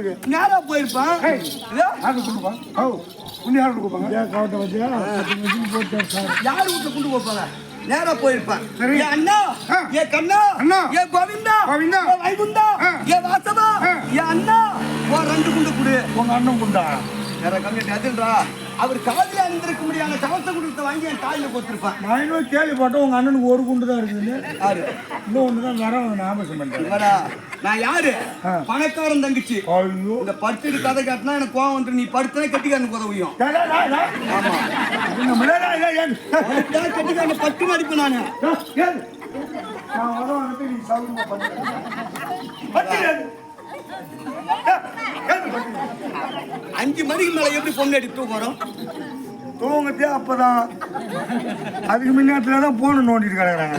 உங்களுக்கு நேரா போயிருப்பான் யாரு கொடுப்பா? ஓ உன்னை யாரு கொடுப்பாங்க? யார் வீட்டுல கொண்டு போப்பாங்க? நேரா போயிருப்பான். ஏ அண்ணா. ஏ கண்ணா அண்ணா. ஏ கோவிந்தா கோவிந்தா. ஏ வைகுந்தா. ஏ வாசவா. ஏ அண்ணா. ரெண்டு குண்டு குடு. உங்க அண்ணன் குண்டா? வேற கம்மிட்டு அதுன்றா அவர் காதுல அணிந்திருக்க முடியாத கவச குடுத்த வாங்கி என் தாயில கொடுத்துருப்பான் நான் இன்னும் கேள்விப்பட்டேன் உங்க அண்ணனுக்கு ஒரு குண்டு தான் இருக்குது. யாரு? இன்னும் ஒன்று தான் வர பண்றேன் இவரா? நான் யாரு. பணக்காரன் தங்கச்சி. ஐயோ. இந்த படுத்துட்டு கதை காட்டினா எனக்கு கோவம் வந்து நீ படுத்தனே கட்டிக்காரனுக்கு உதவியும் கட்டிக்காரன பட்டு நடிப்பு நானு. நான் வர வந்துட்டு நீ சவுண்ட் பண்ணு. அஞ்சு மணிக்கு மேல எப்படி பொண்ணு அடித்து வரும் தூங்கத்தே அப்பதான். அதுக்கு முன்னாத்துல தான் போன நோண்டிட்டு கிடக்குறாங்க.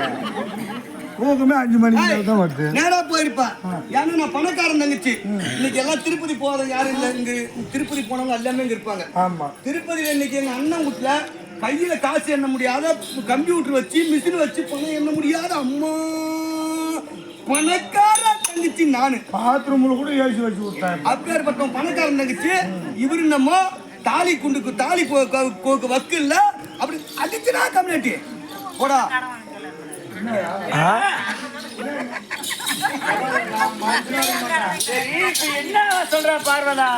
தூக்கமே அஞ்சு மணிக்கு தான் வருது. நேரா போயிருப்பான் ஏன்னா நான் பணக்காரன் தங்கச்சி. இன்னைக்கு எல்லாம் திருப்பதி போகாத யாரும் இல்ல? இங்க திருப்பதி போனவங்க எல்லாமே இங்க இருப்பாங்க. ஆமா. திருப்பதியில இன்னைக்கு எங்க அண்ணன் வீட்டுல கையில காசு எண்ண முடியாத கம்ப்யூட்டர் வச்சு மிஷின் வச்சு பணம் எண்ண முடியாத அம்மா. பணக்கார தங்கச்சி நானு. பாத்ரூம்ல கூட ஏசி வச்சு விட்டாங்க அப்பேற்பட்ட பணக்காரன் தங்கச்சி. இவரு நம்ம தாலி குண்டுக்கு தாலி கோ- கோ- கோ- வக்கு இல்ல. அப்படி அடிச்சுனா கம்யூனிட்டி. போடா. என்ன சொல்ற பார்வதா?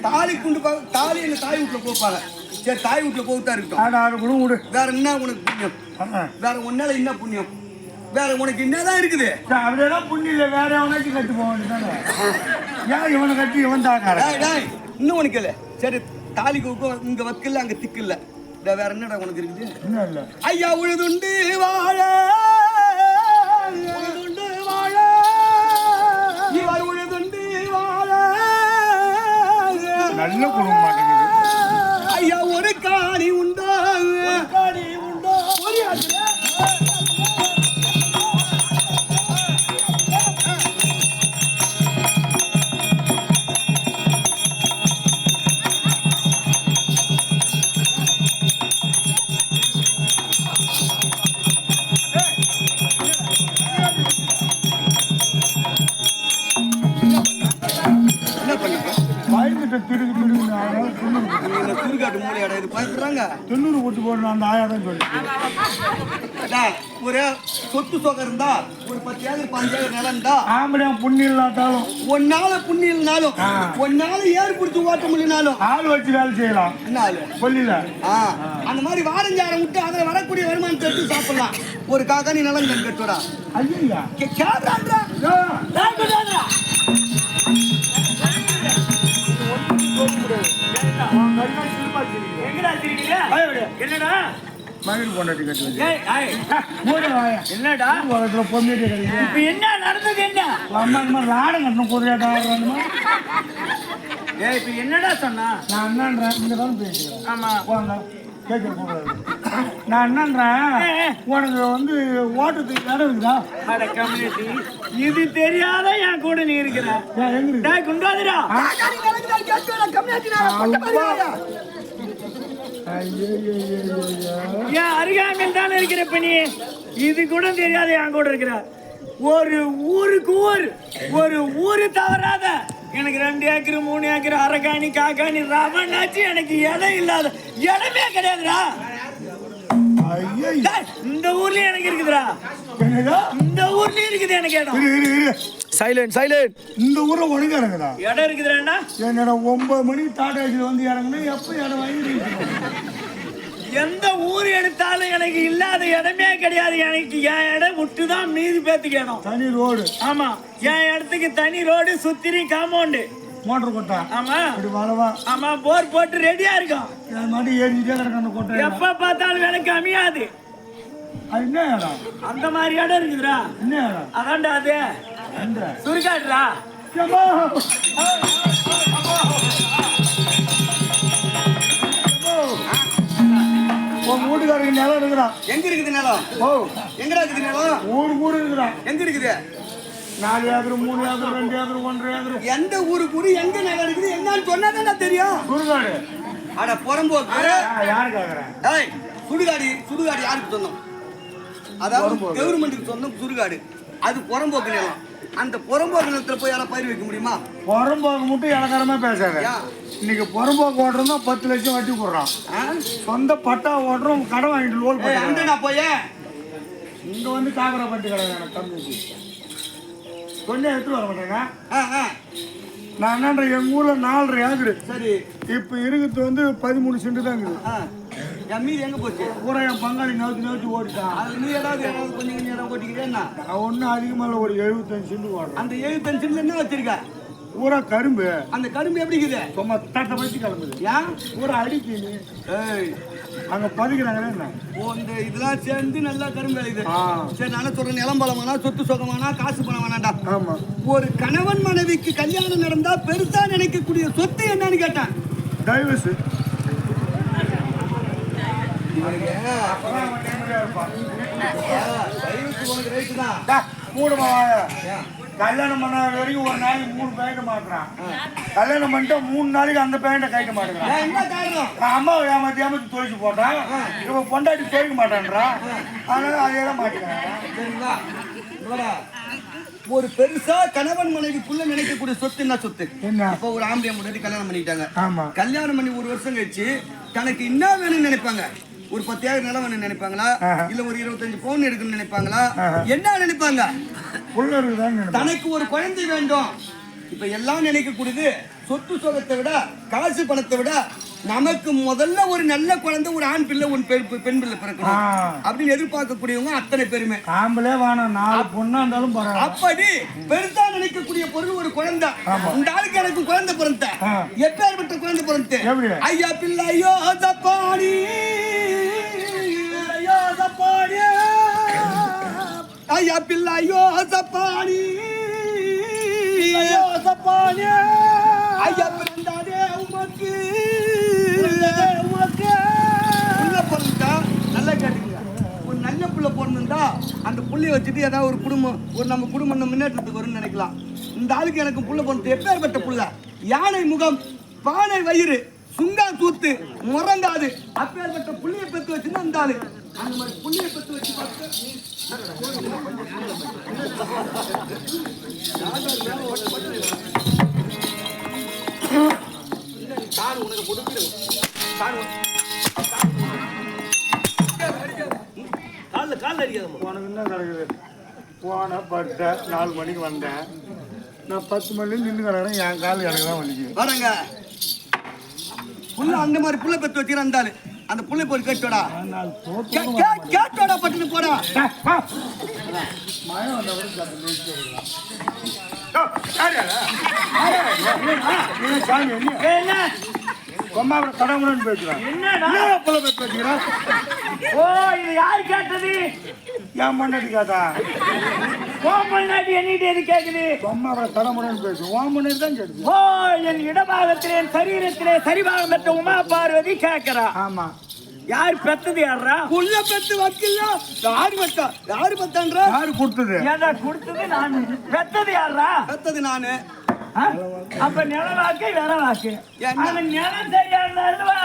தாலி குண்டு பா- தாலி எங்க தாய் வீட்டுல போப்பாங்க. சரி தாய் வீட்டுல போகுதா இருக்கட்டும். வேற என்ன உனக்கு புண்ணியம். வேற உன்னால என்ன புண்ணியம்? வேற உனக்கு என்னதான் இருக்குது? அப்படியெல்லாம் புண்ணி இல்லை வேற எவனாச்சும் கட்டி போக வேண்டியதானே ஏன் இவனை கட்டி இவன் டேய், இன்னும் உனக்கு இல்ல சரி தாலி கூக்கும் இங்க வக்கில்ல அங்க திக்கு இல்ல டேய், வேற என்னடா உனக்கு இருக்குது? இன்னும் இல்லை? ஐயா உழுதுண்டு வாழ. உழுதுண்டு வாழ. இவர் உழுதுண்டு வாழ. நல்ல குடும்பம் என்ன சுடுகாட்டு மூலையாடா இது பயப்படுறாங்க துண்ணூறு போட்டு போடணும் அந்த ஆயா தான் சொல்லி ஒரு சொத்து சொகம் இருந்தா ஒரு பத்து ஏக்கர் பாஞ்சு ஏக்கர் நிலம் இருந்தா புண்ணி இல்லாட்டாலும். ஒன்னால புண்ணி இல்லைனாலும் ஆ. ஒன்னால ஏர் பிடிச்சி ஓட்ட முடியனாலும் ஆள் வச்சு வேலை செய்யலாம். என்ன கொல்லில அந்த மாதிரி வாரஞ்சாரம் விட்டு அதுல வரக்கூடிய வருமானத்தை எடுத்து சாப்பிடலாம். ஒரு காக்கா நீ நிலம் கட்டுடா. ஐயா கேட்கறான்றா எங்கடா சிரிக்கிறீங்க என்னடா? மகிழ் கொண்டாட்டி என்னடா? உலகத்துல பொம்மிட்டு இப்ப என்ன நடந்தது என்ன? அம்மா இந்த மாதிரி லாடம் கட்டணும் ஏய் இப்ப என்னடா சொன்னா? நான் என்னன்றேன் இங்க தான் பேசுகிறேன் ஆமா. வாங்க கேட்க கூடாது நான் என்னன்றேன் உனக்கு வந்து ஓட்டத்துக்கு இடம் இருக்குதா? அட கம்யூனிட்டி இது தெரியாத என் கூட நீ இருக்கிற. குண்டாதிரா ஐயோ, என் அருகாமையில் தானே இருக்கிற நீ இது கூட தெரியாத என் கூட இருக்கிற. ஒரு ஊருக்கு ஊர் ஒரு ஊரு தவறாத. எனக்கு ரெண்டு ஏக்கர் மூணு ஏக்கர் அரகாணி காக்காணி ரவனாச்சு எனக்கு இடம் இல்லாத இடமே கிடையாதுடா. இந்த ஊர்லயும் எனக்கு இருக்குதுடா? இந்த ஊர்லயும் இருக்குது எனக்கு இடம். சைலண்ட் சைலண்ட் இந்த ஊர்ல உனக்கு இறங்குதா இடம் இருக்குதுடா என்னடா ஒன்பது மணிக்கு டாடா ஏசியில் வந்து இறங்குனா எப்போ இடம் வாங்கி எந்த ஊர் எடுத்தாலும் எனக்கு இல்லாத இடமே கிடையாது. எனக்கு என் இடம் விட்டு தான் மீதி பேத்துக்கு இடம். தனி ரோடு. ஆமா என் இடத்துக்கு தனி ரோடு சுத்திரி காம்பவுண்டு. மோட்டர் கொட்டா. ஆமா. இப்படி வளவா. ஆமா போர் போட்டு ரெடியா இருக்கும். என் மாட்டி ஏறிக்கிட்டே கிடக்கு அந்த கொட்டை எப்ப பார்த்தாலும் எனக்கு அமையாது. அது என்ன இடம்? அந்த மாதிரி இடம் இருக்குதுடா. என்ன இடம்? அதான்டா அது. சுருக்காடுறா. வீட்டுக்காரருக்கு நிலம் இருக்குதா எங்க இருக்குது நிலம்? ஓ. எங்கடா இருக்குது நிலம்? ஊரு ஊரு இருக்குதா எங்க இருக்குது? நாலு ஏக்கர் மூணு ஏக்கர் ரெண்டு ஏக்கர் ஒன்றரை ஏக்கர். எந்த ஊருக்கு ஊரு எங்க நிலம் இருக்குது? என்னன்னு சொன்னாதான் தெரியும். சுடுகாடு. அட புறம்போக்கு. யாரு கேக்குறேன்? ஏய் சுடுகாடு சுடுகாடு யாருக்கு சொந்தம்? அதாவது கவர்மெண்ட்டுக்கு சொந்தம் சுடுகாடு. அது புறம்போக்கு நிலம். அந்த புறம்போக்கு நிலத்துல போய் யாரா பயிர் வைக்க முடியுமா? புறம்போக்கு மட்டும் இலக்காரமா பேசாத? இன்னைக்கு புறம்போக்கு ஓட்டுறோம் தான் பத்து லட்சம் வட்டி போடுறான்? சொந்த பட்டா ஓட்டுறோம் கடன் வாங்கிட்டு லோல் பண்ணுறாங்க அங்கடா போயே இங்க வந்து காக்கரை பட்டி கடை எனக்கு தம்பி. கொஞ்சம் எடுத்துட்டு வர மாட்டேங்க. நான் என்னன்ற எங்க ஊர்ல நாலரை ஏக்கரு. சரி. இப்போ இருக்கிறது வந்து பதிமூணு சென்ட் தான் இருக்குது. என் மீதி எங்க போச்சு? பூரா என் பங்காளி நவுத்தி நவுத்தி ஓடிட்டான் அது நீ ஏதாவது ஏதாவது கொஞ்சம் கொஞ்சம் இடம் ஓட்டிக்கிறேன்னா ஒன்றும் அதிகமாக ஒரு எழுபத்தஞ்சு சென்ட் ஓடுறேன். அந்த எழுபத்தஞ்சு சென்ட்ல என்ன வச்சிருக்க? பூரா கரும்பு. அந்த கரும்பு எப்படி இருக்குது? சும்மா தட்டை பற்றி கிளம்புது. ஏன்? பூரா அடிக்கி ஏய். அங்கே பதிக்கிறாங்களே என்ன? ஓ இந்த இதெல்லாம் சேர்ந்து நல்லா கரும்பு விளையுது. சரி நான் சொல்றேன். நிலம் பலம் வேணா சொத்து சுகம் வேணா காசு பணம் வேணாண்டா ஆமாம் ஒரு கணவன் மனைவிக்கு கல்யாணம் நடந்தா பெருசா நினைக்கக்கூடிய சொத்து என்னன்னு கேட்டேன். டைவர்ஸு. மூணு கல்யாணம் பண்ண வரைக்கும் ஒரு நாளைக்கு மூணு பேண்ட் மாட்டுறான். கல்யாணம் பண்ணிட்டு மூணு நாளைக்கு அந்த பேண்ட்டை கைக்க மாட்டேங்கிறான் அம்மாவை ஏமாத்தி ஏமாத்தி துவைச்சு போட்டான். இவன் பொண்டாட்டி துவைக்க மாட்டான்றான் அதனால அதே தான் இவரா, ஒரு பெருசா கணவன் மனைவிக்குள்ள நினைக்கக்கூடிய சொத்து என்ன சொத்து? என்ன? இப்ப ஒரு ஆம்பளை முன்னாடி கல்யாணம் பண்ணிட்டாங்க. ஆமா. கல்யாணம் பண்ணி ஒரு வருஷம் கழிச்சு தனக்கு என்ன வேணும்னு நினைப்பாங்க? ஒரு பத்தாயிரம் நிலம் வேணும்னு நினைப்பாங்களா. இல்ல ஒரு இருபத்தஞ்சு பவுன் எடுக்கணும்னு நினைப்பாங்களா. என்ன நினைப்பாங்க. தனக்கு ஒரு குழந்தை வேண்டும் இப்ப எல்லாம் நினைக்கக்கூடியது சொத்து சுகத்தை விட காசு பணத்தை விட நமக்கு முதல்ல ஒரு நல்ல குழந்தை ஒரு ஆண் பிள்ளை ஒரு பெண் பெண் பிள்ளை பிறக்கணும். அப்படின்னு எதிர்பார்க்கக்கூடியவங்க அத்தனை பேருமே ஆம்பளே வேணாம் நாலு பொண்ணா இருந்தாலும் பரவாயில்ல அப்படி பெருசா நினைக்கக்கூடிய பொருள் ஒரு குழந்தை இந்த ஆளுக்கு எனக்கு குழந்தை பிறந்த. எப்பேற்பட்ட குழந்தை பிறந்த? ஐயா பிள்ளை ஐயோ தப்பாடி ஐயா பிள்ளை ஐயோ தப்பாடி ஐயோ தப்பாடி ஐயா பிறந்தாதே உமக்கு. உமக்கு. உள்ள பிறந்தா நல்லா கேட்டுங்க ஒரு நல்ல புள்ள பிறந்திருந்தா அந்த புள்ளைய வச்சுட்டு ஏதாவது ஒரு குடும்பம் ஒரு நம்ம குடும்பம் நம்ம முன்னேற்றத்துக்கு வரும்னு நினைக்கலாம். இந்த ஆளுக்கு எனக்கு புள்ள பிறந்து எப்பேற்பட்ட புள்ள. யானை முகம் பானை வயிறு சுங்கா தூத்து முறங்காது அப்பேற்பட்ட புள்ளைய பெத்து வச்சுன்னு அந்த ஆளு அந்த மாதிரி புள்ளைய பெத்து வச்சு பார்த்து காடு உனக்கு கொடுத்துடும் காடு காலில் காலில் அடிக்காதம்மா உனக்கு என்ன நடக்குது போன பட்ட நாலு மணிக்கு வந்தேன். நான் பத்து மணிலேருந்து நின்று கிடக்கிறேன் என் கால் எனக்கு தான் வலிக்குது. வரங்க புள்ள அந்த மாதிரி புள்ள பெத்து வச்சுக்கிற அந்த அந்த புள்ளை போய் கேட்டோடா. கேட்டோடா பட்டுன்னு போடா. மயம் வந்த கூட சத்து பேசிட்டு இருக்கலாம். ஓ, யாரு யாரு? யாரு யாரு? நீ சாமி என்ன? பேசுறேன். புள்ள ஓ இது யார் கேட்டது? என் மண்ணடி காத்தா கோமல்நாட்டி எண்ணிட்டு எது கேக்குது? கொம்மாவோட கடமுறைன்னு பேசு முன்னாடி தான் கேட்டுச்சு ஓ என் இடபாகத்திலே என் சரீரத்திலே சரிபாகம் பெற்ற உமா பார்வதி கேட்கிறா ஆமா. யார் பெத்தது யாரா புள்ள பெத்து வக்கில்ல யாரு பெத்தா? யாரு பெத்தான்ற? யாரு கொடுத்தது? ஏதா கொடுத்தது நான்? பெத்தது யாரா பெத்தது நானு? அப்ப நிலவாக்கு விரவாக்கு என்ன? அவன் நிலம் சரியா இருந்தாருவா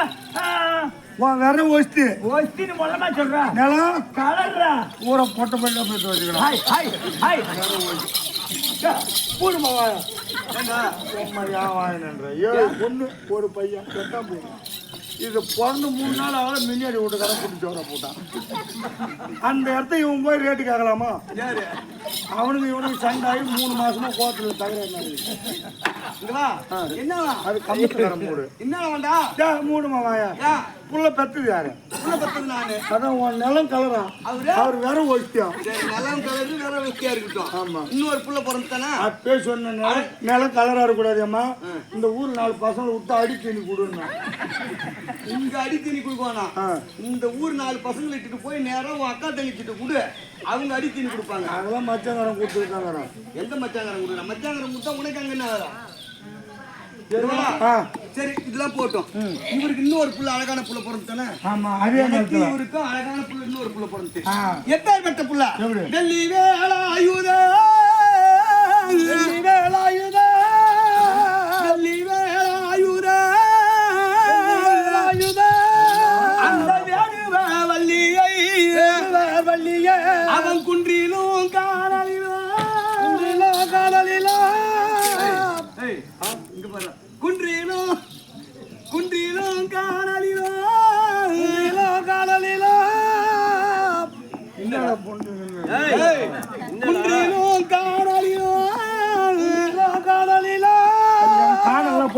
உன் ஒஸ்தி ஒஸ்தின்னு சொல்றா? நிலம்? கலர்றா. ஊரை பொட்டை பண்ணி போயிட்டு வச்சுக்கிறேன் ஹாய் ஹாய் ஹாய். ஏழு பொண்ணு ஒரு பையன் எட்டாம் பையன் இது பிறந்து மூணு நாள் ஆகல மின்னாடி விட்டு கடை பிடிச்சி வர போட்டான். அந்த இடத்த இவன் போய் ரேட்டு கேட்கலாமா? யாரு? அவனுக்கு இவனுக்கு சண்டை ஆகி மூணு மாசமா கோத்துல தகராறு என்னவா? அது கம்மிட்டுக்காரன் மூடு என்ன வேண்டா? டே, மூடுமா வாயா. புள்ள பெத்தது யாரு? புள்ள பெத்தது நானு. அதான் உன் நிலம் கலரான் அவரு? அவர் வேற சரி நிலம் கலரு வேற வெட்டியா இருக்கட்டும். ஆமா. இன்னொரு புள்ள பிறந்தானே அப்பே சொன்ன நிலம் கலரா இருக்கக்கூடாது அம்மா. இந்த ஊர் நாலு பசங்களை விட்டு அடிச்சு நீ கொடுன்னா. இங்க அடி கொடுப்பானா ஆ. இந்த ஊர் நாலு பசங்களை இட்டுட்டு போய் நேரா உன் அக்கா தங்கச்சிட்டு கொடு. அவங்க அடி தண்ணி கொடுப்பாங்க. அதெல்லாம் மச்சங்காரன் கொடுத்துருக்காங்க எந்த மச்சாங்கரம் கொடுக்குற மச்சாங்கரம் கொடுத்தா உனக்கு அங்க என்ன சரி இதெல்லாம் போட்டோம். இவருக்கு இன்னொரு புள்ள அழகான புள்ள பிறந்தானே ஆமா அதே நேரத்துல இவருக்கும் அழகான புள்ள இன்னொரு புள்ள பிறந்து ஆ. எப்பேற்பட்ட புள்ள? டெல்லி வேலாயுத டெல்லி வேலாயுத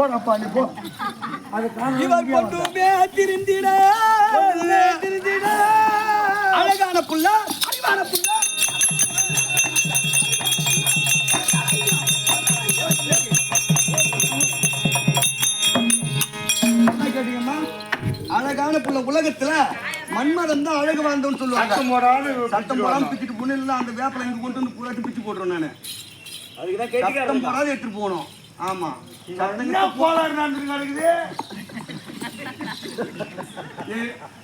போடப்பா நீ போ. அது இவர் கொண்டுமே திருந்திட திருந்திட அழகான புள்ள அறிவான புள்ள? அழகான புள்ள உலகத்துல மன்மதன் தான் அழகு வாழ்ந்தோன்னு சொல்லுவாங்க. சட்டம் போடாது சட்டம் போடாம பிச்சுட்டு புண்ணில அந்த வேப்பில இங்க கொண்டு வந்து பூராட்டி பிச்சு போடுறோம் நானு. அதுக்கு தான். சட்டம் போடாத எடுத்துட்டு போகணும். ஆமா. என்ன போலாறு நடந்து நடக்குது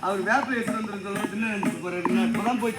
அவர் வேப்பில எடுத்துட்டு வந்து என்ன நினைச்சிட்டு போறாரு. நான் போய்